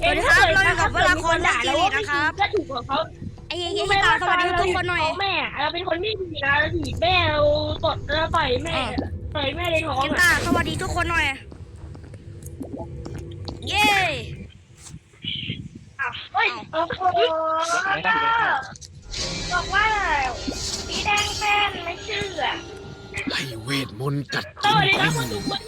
สวัสดีครับเราอยู่กับเวลาคนและกิรินะครับก็ถูกของเขาไอ้เหี้ยตาสวัสดีทุกคนหน่อยแม่เราเป็นคนที่ดีนะเราถีบแม่เราตดเราต่อยแม่ต่อยแม่ในท้องเอ็มตาสวัสดีทุกคนหน่อยเย้เฮ้ยโอ้โหบอกว่าสีแดงแป้นไม่เชื่อให้เวทมนต์กัดสกินวัสดีไปครับคุณทุกคน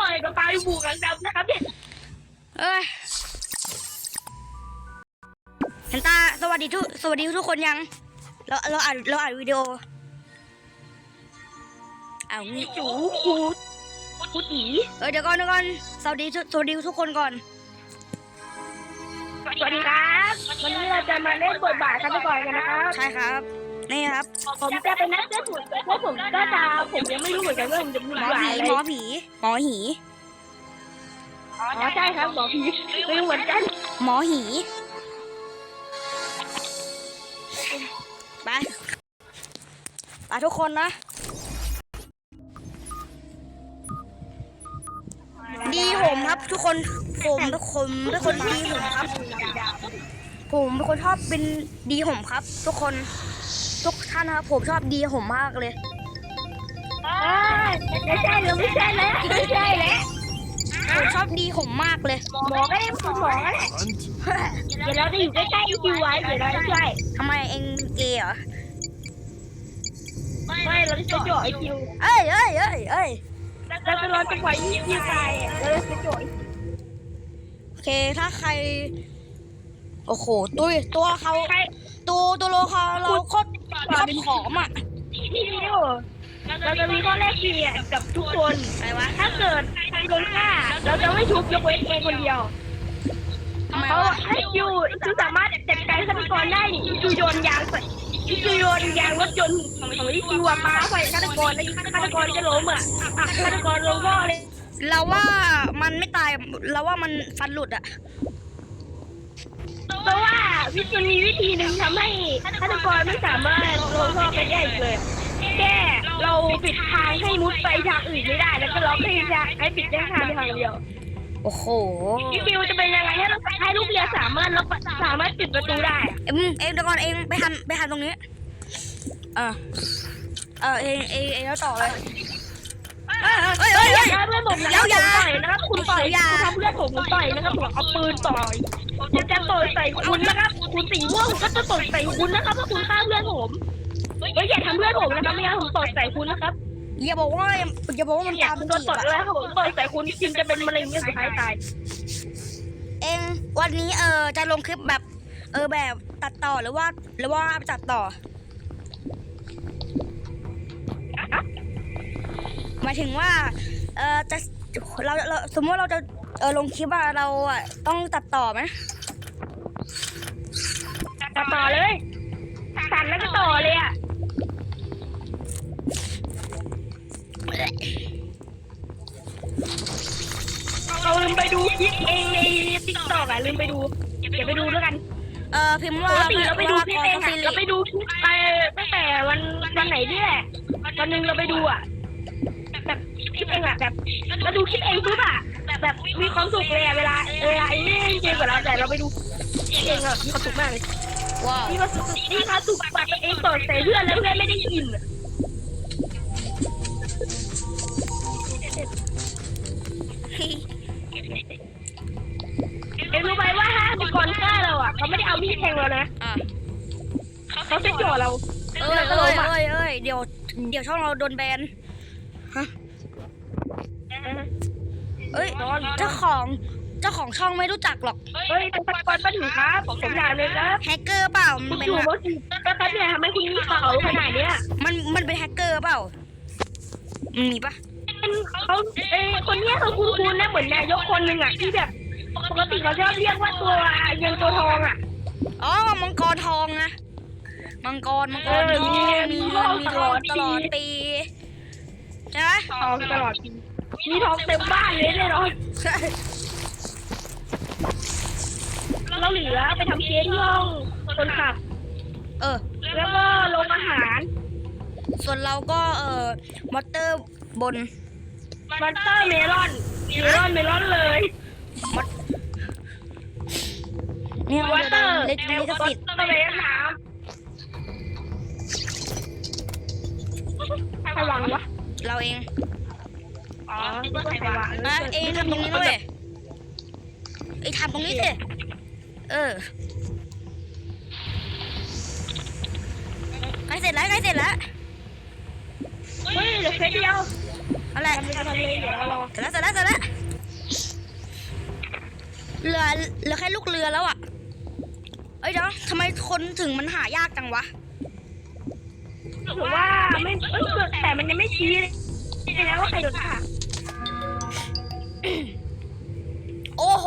ต่อยกับปลาบูกังดำนะครับเนี่ยเอ้ยเห็ นตาสวัสดีทุกสวัสดีทุกคนยัง เราเราอ่านเราอ่านวิดีโออ้าวงี้จูคูคูตีเออเดี๋ยวก่อนเดี๋ยวก่อนสวัสดีทุสวัสดีทุกคนก่อน สวัสดีครับ วันนี้เราจะมาเล่นบทบาทกันไปก่อนกันนะครับใช่ครับ นี่ครับผมจะเป็นนักเล่นหุ่นและผมก็จะผมยังไม่รู้เหมือนกันว่าผมจะมีหมอหลาผียหมอผีหมอหีอ๋อใช่ครับหมอผีไม่รู้เหมือนกัน หมอหี ไปไปทุกคนนะ ดีผมครับทุกคน ผมเป็นคนเป็นคนดีผมครับ ผมเป็นคนชอบเป็นดีผมครับ ทุกคน ทุกท่านนะครับ ผมชอบดีผมมากเลย ไม่ใช่หรือไม่ใช่แล้วไม่ใช่แล้ว ผมชอบดีผมมากเลยหมอก็ได้คุณหมอก็ได้เดี๋ยวเราจะอยู่ใกล้ๆคิวไว้เดี๋ยวเราจะช่วยทำไมเองเกย์เหรอไม่เราจะจ่อไอคิวเอ้ยเอ้ยเอ้ยเอ้ยเราจะรอจังหวะที่คิวตายเราจะจ่อโอเคถ้าใคร โอ้โหตัวตัวเขาใครตัวตัวโลเขาเราโคตรโคตรผอมอะที่นี่เราจะมีข้อแรกเปลี่ยนกับทุกคนอะไรวะถ้าเกิดใคร โดนฆ่าเราจะไม่ทุบยกเว้นเองคนเดียวทำไมเพราะวะให้คิวคิวสามารถจัดการฆาตกรได้นี่คิวโยนยางใส่คิวโยนยางรถยนต์ของของที่คิวอะมาใส่ฆาตกรแล้วฆาตกรจะล้มอะอะฆาตกรล้มก็เลยเราว่ามันไม่ตายเราว่ามันฟันหลุดอะเพราะว่าวิธีมีวิธีหนึ่งทำให้ฆาตกรไม่สามารถลงท่อไปได้อีกเลย แค่เราปิดทางให้มุดไปทางอื่นไม่ได้ แล้วก็ล็อกให้ทางให้ปิดได้ทางทางเดียวโอ้โหคิวจะเป็นยังไงให้เราให้ลูกเรือสามารถล็อกสามารถปิดประตูได้ เอ็มเอ็มเดี๋ยวก่อนเองไปทำไปทำตรงนี้ เออเออเองเองเองแล้วต่อเลยเอ้ยเอ้ยเอ้ยเอ้ยถ้าเพื่อนผมนะเดี๋ยวอย่าต่อยนะครับคุณต่อยอย่าคุณทำเพื่อนผมผมต่อยนะครับผมเอาปืนต่อยผมจะต่อยใส่คุณนะครับ คุณสีม่วงผมก็จะต่อยใส่คุณนะครับถ้าคุณฆ่าเพื่อนผม เฮ้ยอย่าทำเพื่อนผมนะครับไม่งั้นผมต่อยใส่คุณนะครับอย่าบอกว่าอย่าบอกว่ามันอย่าตามคุเป็ณนโดนจีบต่อยอะแล้วครับผมต่อยใส่คุณคุณจะเป็นมะเร็งเนี่ยสุดท้ายตายเองวันนี้เออจะลงคลิปแบบ เออแบบตัดต่อหรือว่า หรือว่าตัดต่อหมายถึงว่า เออจะเราเราสมมติเราจะเออลงคลิปว่าเราอะต้องตัดต่อไหมต่อต่อเลย ลืมไปดูคลิปเองในติ๊กต็อกอะลืมไปดูเดี๋ยวไปดูด้วยกันเออพิมพ์ปว่ากติเราไปดูคลิปเองซิอะริเราไปดูคลิปไปตั้งแต่วันวันไหนนี่แหละวันหนึ่งเราไปดูอะแบบคลิปเองอะแบบเราดูคลิปเองปุ๊บอะแบบมีความสุขเลยอะเวลาเวลาไอ้เล่นเกมกับเราแต่เราไปดูคลิปเองอะมีความสุขมากเลยว้าวนี่มาสุดนี่มาสุดปัดเองต่อใส่เพื่อนแล้วเพื่อนไม่ได้ยิน ถ้ามีกรฆ่าเราอะเขาไม่ได้เอามีดแทงเรานะอะเขาจะจ่อเราเอ้ยเอ้ยเอ้ยเอ้ยเดี๋ยวเดี๋ยวช่องเราโดนแบนฮะเอ้ยเจ้าของเจ้าของช่องไม่รู้จักหรอกเฮ้ยเป็นปัดปัดปัดถึงครับผมถามเลยครับแฮกเกอร์เปล่าคุมันณเป็นอยู่อะว่าก็แป๊บเนี่ยทำไมคุณมีเขาขนาดเนี้ยมันมันเป็นแฮกเกอร์เปล่ามันมีปะเป็นเขาเอ้ยคนเนี้ยเขาคุ้นๆนะเหมือนนายกคนหนึ่งอะที่แบบ ปกติเขาชอบเรียกว่าตัวเงินตัวทองอะ อ๋อ มังกรทองนะ มังกร มังกรเออทองมีมีเงินมีทองตลอดปี ใช่ไหม ทองตลอดปีมีทองเต็มบ้านเลยแน่นอนเราเหลือไปทำเคสที่ห้องคนขับ เออ แล้วก็ลงอาหารส่วนเราก็เอ่อมอเตอร์บนมอนเตอร์เมลอนเมลอนเมลอนเลย เนี่ยวอมันจะเตโดอนร์ลิขลิขสิทธิ์ต้องไปเล่นน้ำใครวางวะเราเองอ๋อนึกว่าใครวางมาเองทำตรงนี้ด้วยไอ้ยทำตรงนี้สิเออใกล้เสร็จแล้วใกล้เสร็จแล้วเฮ้ยเหลือแค่เดียวเอาแหละทำเลยทำเลยเดี๋ยวเรารอเสร็จแล้วเสร็จแล้วเสร็จแล้วเรือเหลือแค่ลูกเรือแล้วอะเอ้ยเดี๋ยวทำไมคนถึงมันหายากจังวะ หรือว่าไม่เอ้ยแต่มันยังไม่ชี้เลยนะว่าใครโดนฆ่าโอ้โห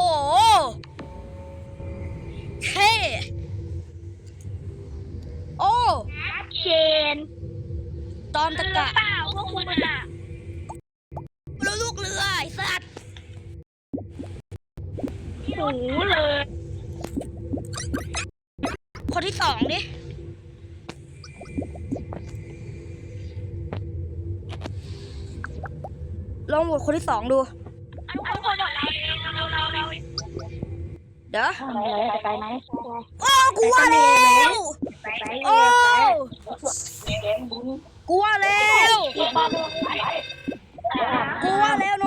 เท่โอ้เชนตอนตะกะ เปล่าพวกคุณอะแล้วลูกเรือไอ้สัตว์หูเลย คนที่สองดิลองโหวตคนที่สองดู ทุกคนบอกเราเองเราเราเราเดี๋ยวไปไหมโอ้กูว่าแล้วไปโอ้กูว่าแล้วกูว่าแล้วโน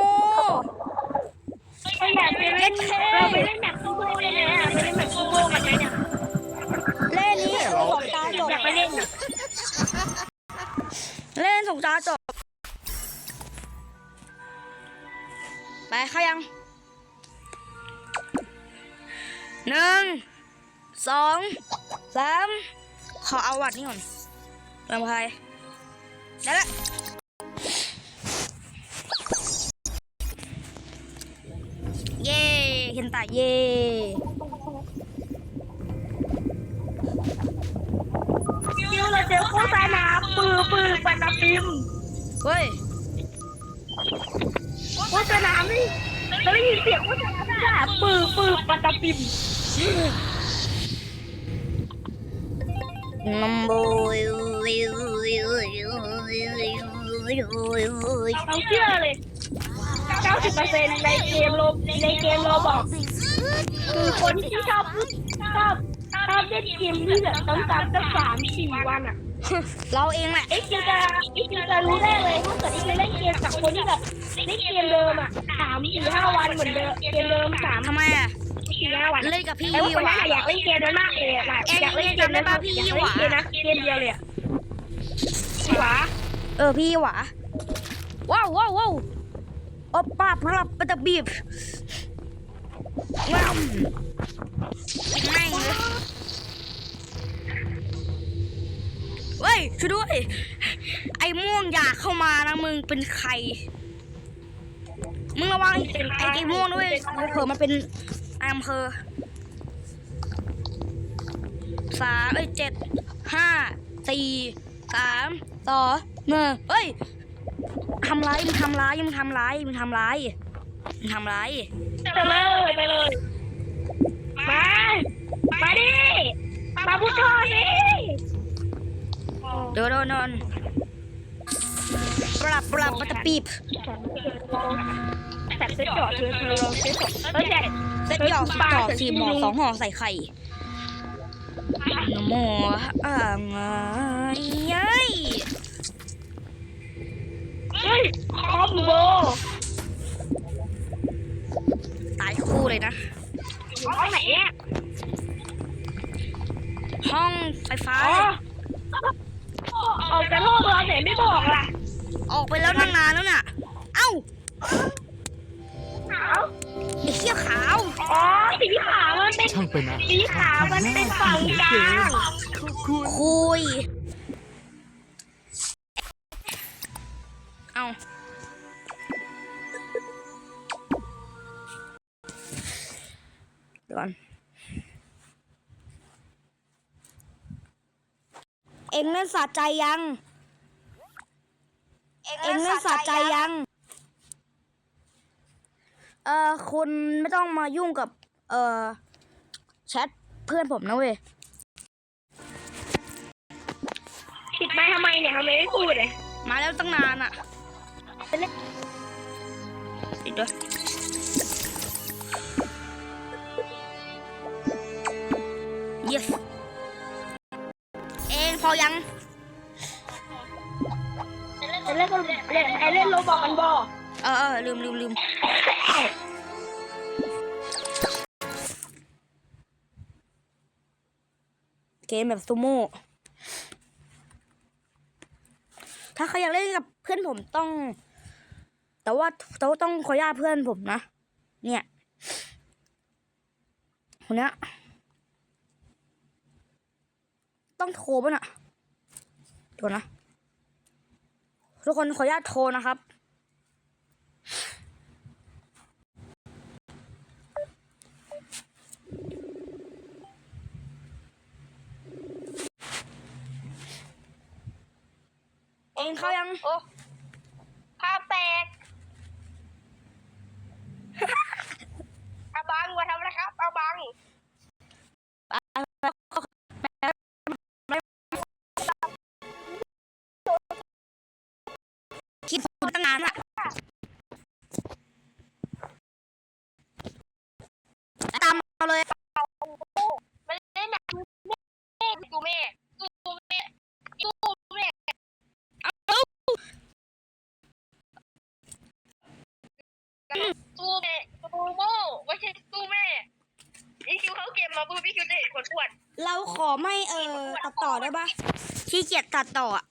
ไม่อยากไปเล่นเราไปเล่นแบบตู้โบเลยนะไปเล่นแบบตู้โบกันไหมเนี่ย เล่นนี้สงตาจบอยากไปเล่นเล่นสงตาจบ ไปเข้ายังหนึ่งสองสามขอเอาวัดนี่ก่อนลำพายได้ละเย่เห็นตาเย่ ตตปิมเฮ้ยโฆษณาไม่เราได้ยินเสียงโฆษณาด่าปือปือปัตตปิมนัมโบเราเชื่อเลย 90%ในเกมโลในเกมโลบอกคือคนที่ชอบชอบชอบเล่นเกมที่แบบซ้ำๆสักสามสี่วันอะ เราเองแหละไอ้คิวจะไอ้คิวจะรู้ได้เลยถ้าเกิดไอ้คิวเล่นเกมกับคนที่แบบเล่นเกมเดิมอะสามสี่ห้าวันเหมือนเดิมเกมเดิมสามทำไมอะสี่ห้าวันเล่นกับพี่ไอ้ยี่คนหนั้นวาอะอยากเล่นเกมนั้นมากเลยอะอยากเล่นเกมนั้นมากอยากเล่นเกมนะเกมเดียวเลยอะหวาเออพี่หวาว้าวว้าวว้าวโอป้าพรับปะตะบีบว้าวแม่ เลยเว้ยช่วยด้วย ไอ้ม่วงอยากเข้ามานะมึงเป็นใคร มึงระวังไอ้ไอ้ม่วงด้วยเผื่อมันเป็นอำเภอสามเอ้ยเจ็ดห้าสี่สามสองหนึ่งเฮ้ยทำไรมึงทำไรมึงทำไรมึงทำไรมึงทำไรไปเลยไปเลยมามาดิมาพูดก่อนดิ เดี๋ยวโดนโดนปรับปรับปะตะปีบแต่เซ็ตจอดเธอเธอลองเซ็ตจอดเออใช่เซ็ตหยอกสิบจอกสี่หมอสองห่อใส่ไข่นโมอ่างไงยัยเฮ้ยคอมโบตายคู่เลยนะห้องไหนเนี่ยห้องไฟฟ้า อ๋อออกจากห้องเราไหนไม่บอกล่ะออกไปแล้วตั้งนานแล้วน่ะ เอ้าขาวไอ้เขี้ยขาว อ๋อสีขาวมันเป็นช่างเป็นอาสีขาวมันเป็นฝั่งกลางคุณคุย เอ็งเล่นสะใจยัง เอ็งเล่นสะใจยัง เอ่อคุณไม่ต้องมายุ่งกับ เอ่อแชทเพื่อนผมนะเว้ยปิดไม้ทำไมเนี่ยทำไมไม่พูดเลยมาแล้วตั้งนานอะปิดด้วย ลืมลืมลืมเกมแบบซูโม่ถ้าใครอยากเล่นกับเพื่อนผมต้อง แต่ว่าแต่ว่าต้องขออนุญาตเพื่อนผมนะ เนี่ยคนเนี้ยต้องโทรป่ะน่ะโทรนะ ทุกคนขออนุญาตโทรนะครับ เองเขายัง โอ้ภาพแตกอาบังมาทำอะไรครับอาบัง คิดผมตั้งนานละตามมาเลย มันเล่นหนังแม่กูแม่กูแม่กูแม่กูแม่กูโม่ไม่ใช่กูแม่อีคิวเขาเกมมาบูพี่คิวจะเห็นคนอ้วน เรา ขอไม่เออตัดต่อได้ปะขี้เกียจตัดต่ออะ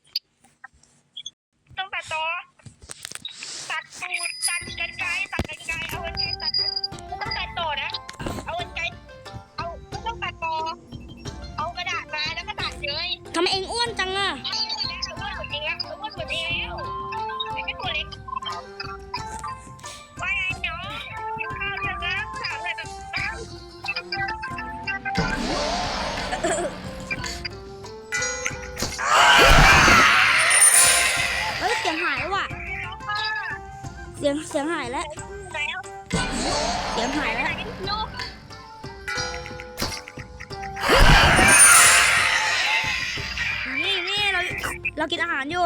เสียงเสียงหายแล้ว แล้วเสียงหายแล้วลูกนี่นี่เราเรากินอาหารอยู่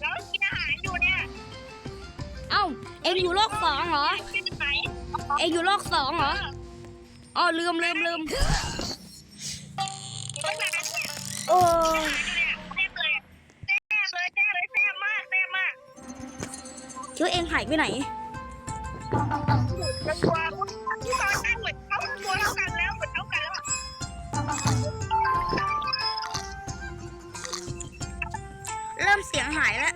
แล้วกินอาหารอยู่เนี่ยเอ้า เองอยู่โลกสองเหรอ ขึ้นไหนเองอยู่โลกสองเหรอ อ๋อลืมลืมลืม คิดว่าเองหายไปไหนแล้วตัวที่ตอนนั่งเหมือนเขาตัวเท่ากันแล้วเหมือนเขากันแล้วอะเริ่มเสียงหายแล้ว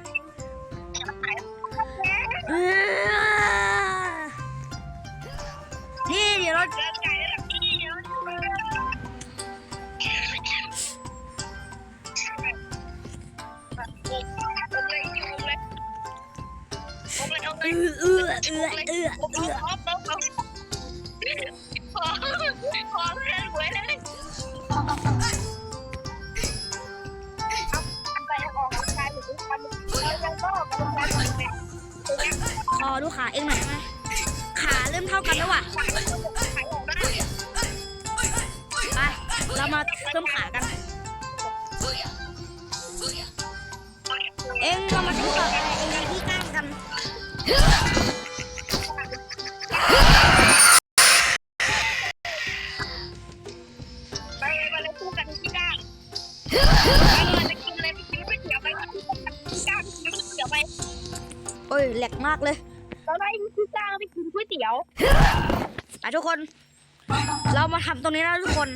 อเออเออเอาเออเอาเอาเอาพอพอเพื่อนหวยเลยเอาไปออกกำลังกายอยู่ทุกวันแล้วยังก็ออกกำลังกายอยู่เนี่ยตรงเนี้ยขอดูขาเองหน่อยได้ไหมขาเริ่มเท่ากันแล้วว่ะ เราได้ที่ก้างไปกินก๋วยเตี๋ยวอะทุกคน เรามาทำตรงนี้นะทุกคน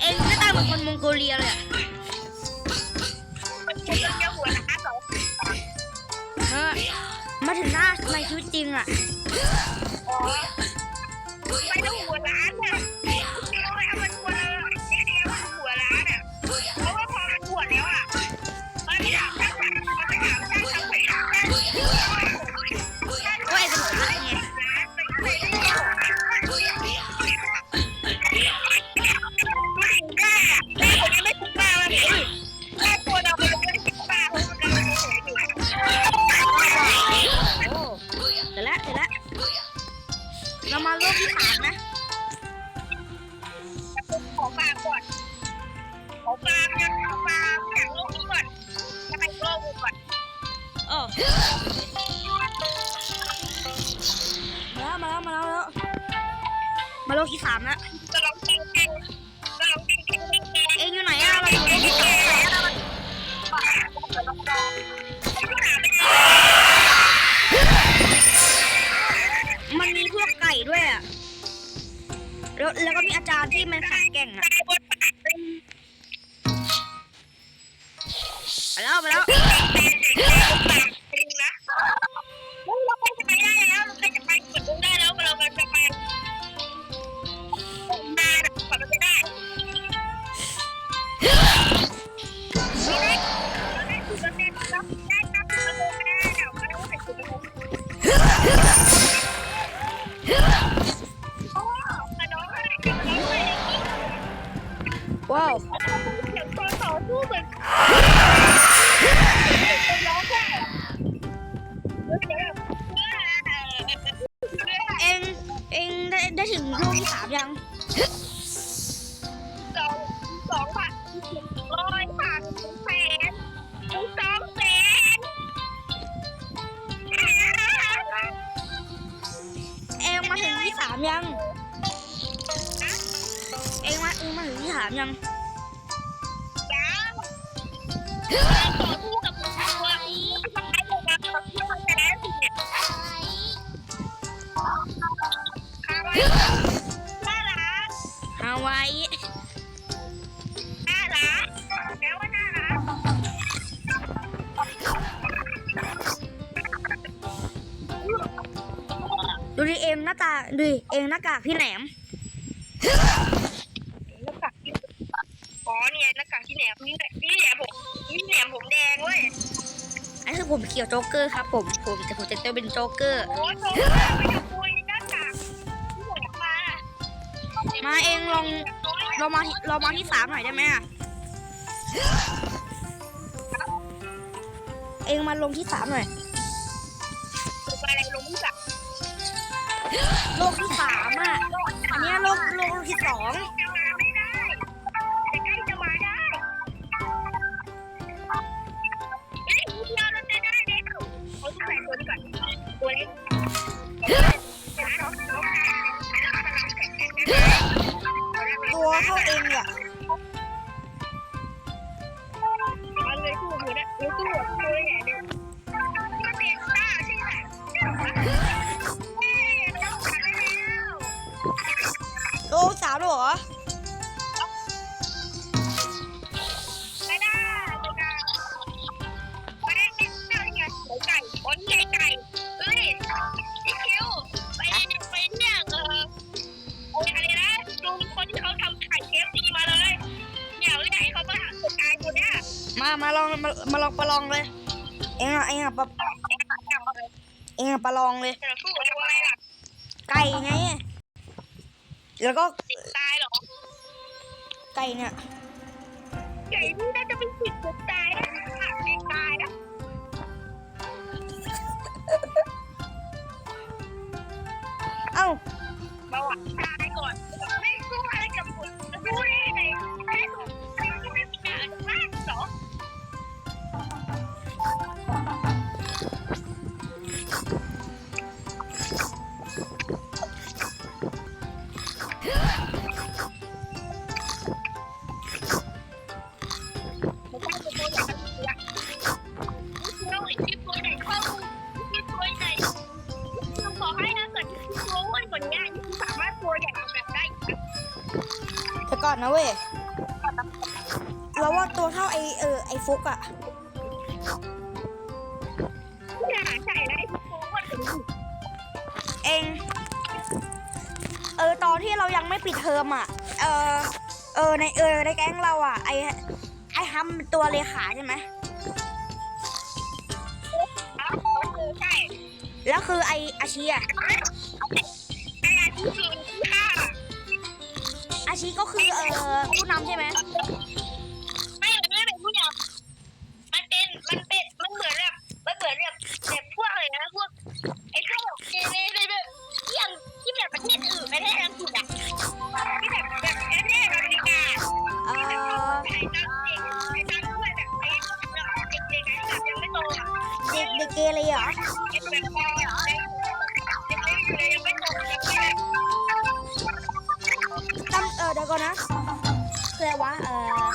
เองหน้าตาเหมือนคนมองโกเลียเลยอะมันกินเกี่ยวหัวนะคะสองเออมาถึงหน้าในชีวิตจริงอะอ๋อไปดูหัวร้า แล้วก็มีอาจารย์ที่มันแข็งแกร่งอะไปแล้วไปแล้ว ไว้น่ารักแลว่าน่ารักดูดิเอ็มหน้าตาดูดิเอ็มหน้ากากพี่แหลมอ๋อเนี่ยหน้ากากที่แหนมนี่แหละนี่แหนมผมนี่แหนมผมแดงเว้ยอ้คือผมเขียวโจ๊กเกอร์ครับผมผมแต่ผมจะเต้นเป็นโจ๊กเกอร์ มเองลองเรามาเรามาที่สามหน่อยได้ไหมเองมาลงที่สามหน่อยลงที่สามโลกที่สามอะอันนี้โลกโลกที่สอง มามาลองประลองเลย เองอะเองอะปะเองอะประลองเลยไก่ไง แล้วก็ตายหรอ ไก่เนี่ยุกอะเองเออตอนที่เรายังไม่ปิดเทอมอะ เออเออในเออในแก๊งเราอะ ไอไอฮัมตัวเลขาใช่ไหมใช่แล้วคือไออาชีอะไออาชีอาชีก็คือเออผู้นำใช่ไหม เกเลยเหรอตั้มเออเดี๋ยวก่อนนะเคลียะไวะเออ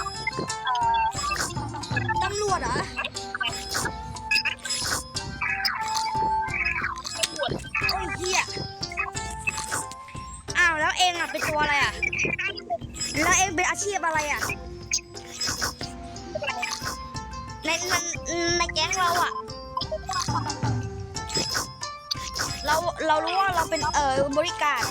ตำรวจเหรอโอ้ยเฮียอ้าวแล้วเองอะเป็นตัวอะไรอะแล้วเองเป็นอาชีพอะไรอะในในในแก๊งเราอะ เรารู้ว่าเราเป็นเออบริการ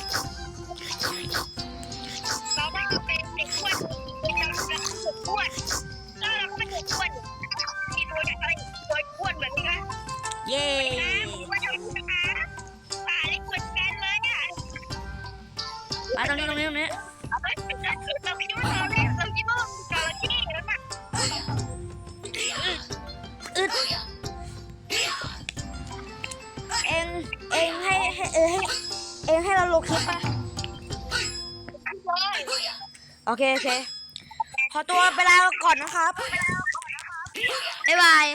เคโอเค ขอตัวไปลาก่อนนะครับบ๊ายบาย